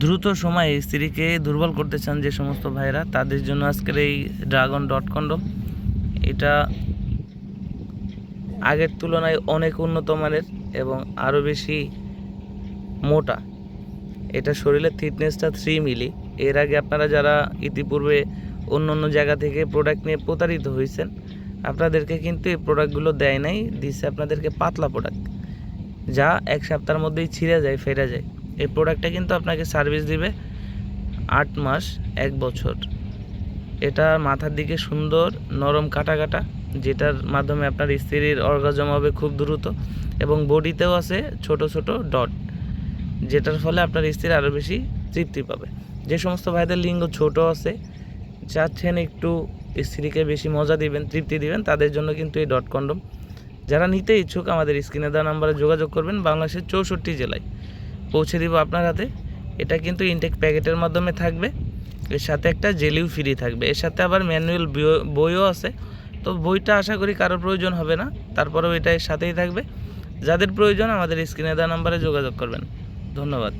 দ্রুত সময়ে স্ত্রীকে দুর্বল করতে চান যে সমস্ত ভাইরা তাদের জন্য আজকের এই ড্রাগন ডট কন্ডম এটা আগের তুলনায় অনেক উন্নত মানের এবং আরও বেশি মোটা। এটা শরীরের থিকনেসটা থ্রি মিলি এর আগে আপনারা যারা ইতিপূর্বে অন্য অন্য জায়গা থেকে প্রোডাক্ট নিয়ে প্রতারিত হয়েছেন, আপনাদেরকে কিন্তু এই প্রোডাক্টগুলো দেয় নাই দিচ্ছে আপনাদেরকে পাতলা প্রোডাক্ট যা এক সপ্তাহের মধ্যেই ছিঁড়ে যায় ফেরে যায়। এই প্রোডাক্টটা কিন্তু আপনাকে সার্ভিস দিবে আট মাস, এক বছর। এটা মাথার দিকে সুন্দর, নরম কাটা কাটা যেটার মাধ্যমে আপনার স্ত্রীর অর্গাজম হবে খুব দ্রুত এবং বডিতেও আছে ছোট ছোট ডট যেটার ফলে আপনার স্ত্রী আরও বেশি তৃপ্তি পাবে। যে সমস্ত ভাইদের লিঙ্গ ছোট আছে, চাচ্ছেন একটু স্ত্রীকে বেশি মজা দিবেন, তৃপ্তি দিবেন, তাদের জন্য কিন্তু এই ডট কন্ডম যারা নিতে ইচ্ছুক, আমাদের স্ক্রিনে দেওয়া নাম্বারে যোগাযোগ করবেন, বাংলাদেশের চৌষট্টি জেলায়। পৌঁছে দিব আপনার হাতে। এটা কিন্তু ইনটেক প্যাকেটের মাধ্যমে থাকবে। এর সাথে একটা জেলিও ফ্রি থাকবে। এর সাথে আবার ম্যানুয়াল বইও আছে। তো বইটা আশা করি কারোর প্রয়োজন হবে না। তারপরেও এটা এর সাথেই থাকবে। যাদের প্রয়োজন আমাদের স্ক্রিনে দেওয়া নাম্বারে যোগাযোগ করবেন। ধন্যবাদ।